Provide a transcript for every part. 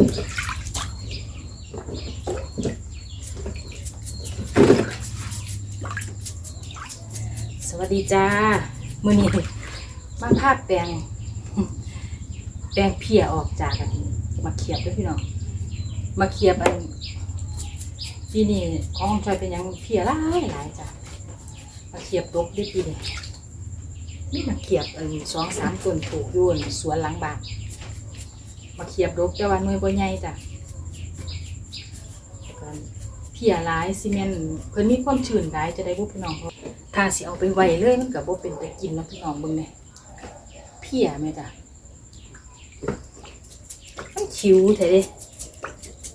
สวัสดีจ้า มือนี้มาภาพแปลง แปลงเพียออกจากอันนี้มาเขียบด้วยพี่น้อง มาเขียบอันที่นี่ของชอยเป็นยังเพียหลายหลายจ้ะมาเขียบตกด้ปีนี้นี่มาเขียบอันสองสามต้นปลูกยู่นสวนหลังบ้าน มาเขียบดกแต่ว่าหน่วยบ่ใหญ่จ้ะเพียหลายซีเมนต์เพิ่นมีความชื้นหลายจะได้บุพี่น้องเขาถ้าสิเอาไปไว้เลยมันก็บ่เป็นไปกินเนาะพี่น้องเบิ่งแหน่ยเพียแม่จ้ะมันชิวแท้เด้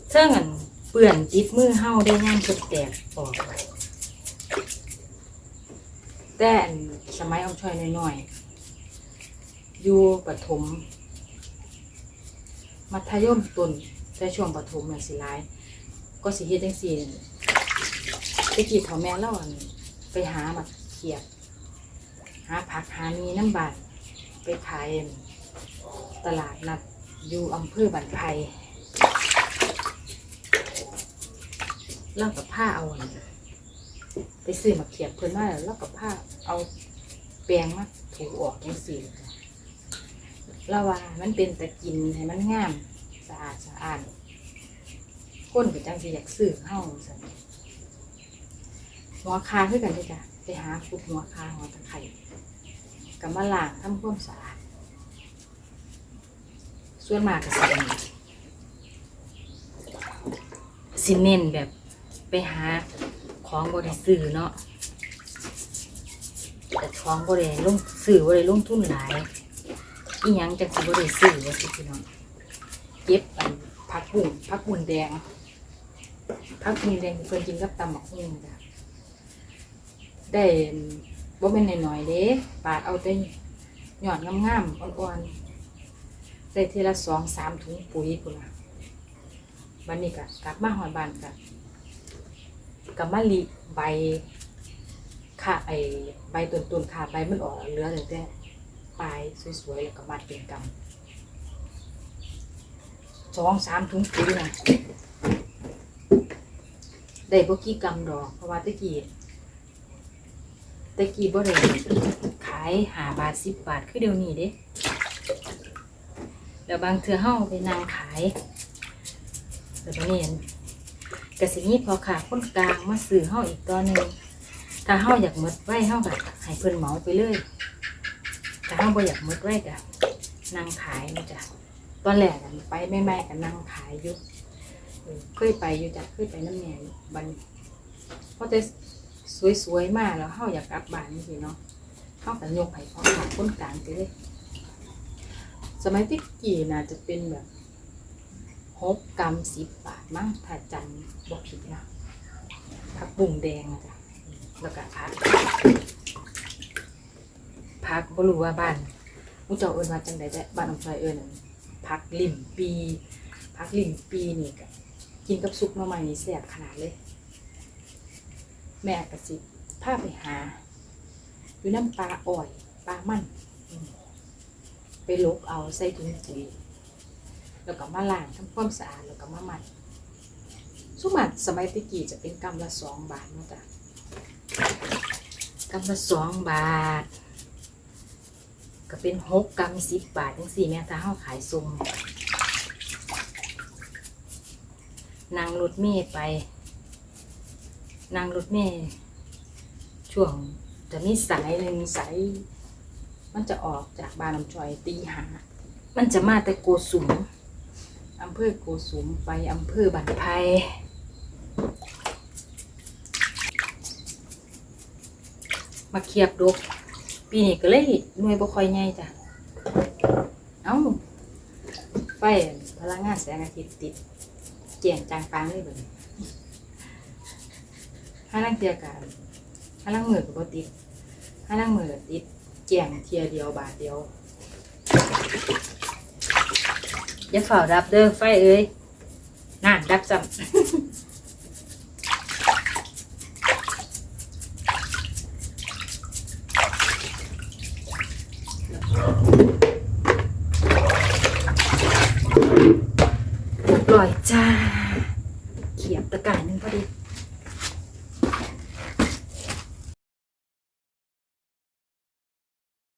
เท่านั้นเปื่อนติดมือเฮาได้งานเพิ่นแตกออกแต่นสมัยเอาช่อยน้อยๆอยู่ประถม มัธยมต้นแต่ช่วงประถมน่ะสิหลาย ก็สิเฮ็ดจังซี่ไปกี่เฒ่าแม่เล่าอันไปหามาเขียบ หาผักหามีน้ำบาดไปขายตลาดนัดอยู่อำเภอบันไพเล่ากับผ้าเอาไปซื้อมาเขียบเพิ่นมาแล้วเล่ากับผ้าเอาแปรงมาถูออกจังซี่ เราว่ามันเป็นตะกินให้มันงามสะอาดสะอาดก้นก็จังสิอยากซื้อเฮาซั่นหัวคาคือกันเด้อจ้ะไปหาขุดหัวคาหัวตะไคร่กับมาล้างทำความสะอาดส่วนมากก็สิเป็นสิเน้นแบบไปหาของบริซื้อเนาะแต่ของบริลงซื้อบริลงทุนหลาย อีหยังจังสิบริซื้อว่าสิพี่น้องเก็บอันผักบุ้งผักบุ้งแดงผักบุ้งแดงเพิ่นกินกับตำหมักหุ่งจ้ะได้บ่แม่นน้อยๆเด้ปาดเอาแต่ยอดงามๆอ่อนๆได้ทีละสองสามถุงปุ๋ยพุ่นล่ะบัดนี้ก็กลับมาหอดบ้านก็กับมาลิใบค่ะไอใบต้นๆค่ะใบมันออกแล้วเหลือแต่ ปลายสวยๆแล้วก็มัดเป็นกำสองสามถุงปุ๋ยนะได้บ่กี่กำดอก เพราะว่าตะกี้ตะกี้บ่ได้ขายหาบาทสิบบาทคือเดี๋ยวนี้เด้แล้วบางเทือเฮาไปนั่งขายแต่ตอนนี้กสิมีพอขาคนกลางมาซื้อเฮาอีกตอนหนึ่งถ้าเฮาอยากหมดไว้เฮาก็ให้เพิ่นเหมาไปเลย ถ้าเฮาบ่อยากหมดไว้ก็นั่งขายนะจ๊ะตอนแรกอะไปไม่ไม่กันนั่งขายอยู่เออเคยไปอยู่จ้ะเคยไปน้ำแหนบันเพราะแต่สวยๆมากแล้วเฮาอยากกลับบ้านนี่สิเนาะเฮากันยกให้พ่อขาคนกลางไปเลย สมัยที่กี่น่าจะเป็นแบบหกกรัมสิบบาทมั้งถ้าจำบ่ผิดนะผักบุ้งแดงอะจ้ะแล้วก็ผักักบ่รู้ว่าบ้านมุเจ้าเอิญว่าจังใดแต่บ้านน้องชายเอิญพักลิ่มปีพักลิ่มปีนี่ก็กินกับซุปหน่อไม้นี่แซ่บขนาดเลย แม่ก็สิพาไปหา อยู่น้ำปลาอ่อยปลามันไปลกเอาใส่ถุงปุ๋ยแล้วก็มาล้างทำความสะอาดแล้วก็มาหมัดสุมัดสมัยตะกี้จะเป็นกำละสองบาทเนาะจ้ะกำละสองบาท ก็เป็นหกกรัมสิบบาทจังสี่แม่ถ้าเฮาขายทรงนั่งรถเมย์ไปนั่งรถเมย์ช่วงจะมีสายหนึ่งสายมันจะออกจากบ้านลำจอยตีหา มันจะมาแต่โกสุมอำเภอโกสุมไปอำเภอบันไพมาเคียบดก ปีนี้ก็เลยหน่วยบ่ค่อยใหญ่จ้ะ เอ้าไฟพลังงานแสงอาทิตย์ติดแจ้งจางปางเลยเบิดนี้ห้าลังเทียกันห้าลังมือก็บ่ติดห้าลังมือติดแจ้งเทียเดียวบาทเดียวอย่าฝ่าดับเด้อไฟเอ้ยน่าดับซ้ำ ร้อยจ้า เขียบตะกร้ายหนึ่งพอดี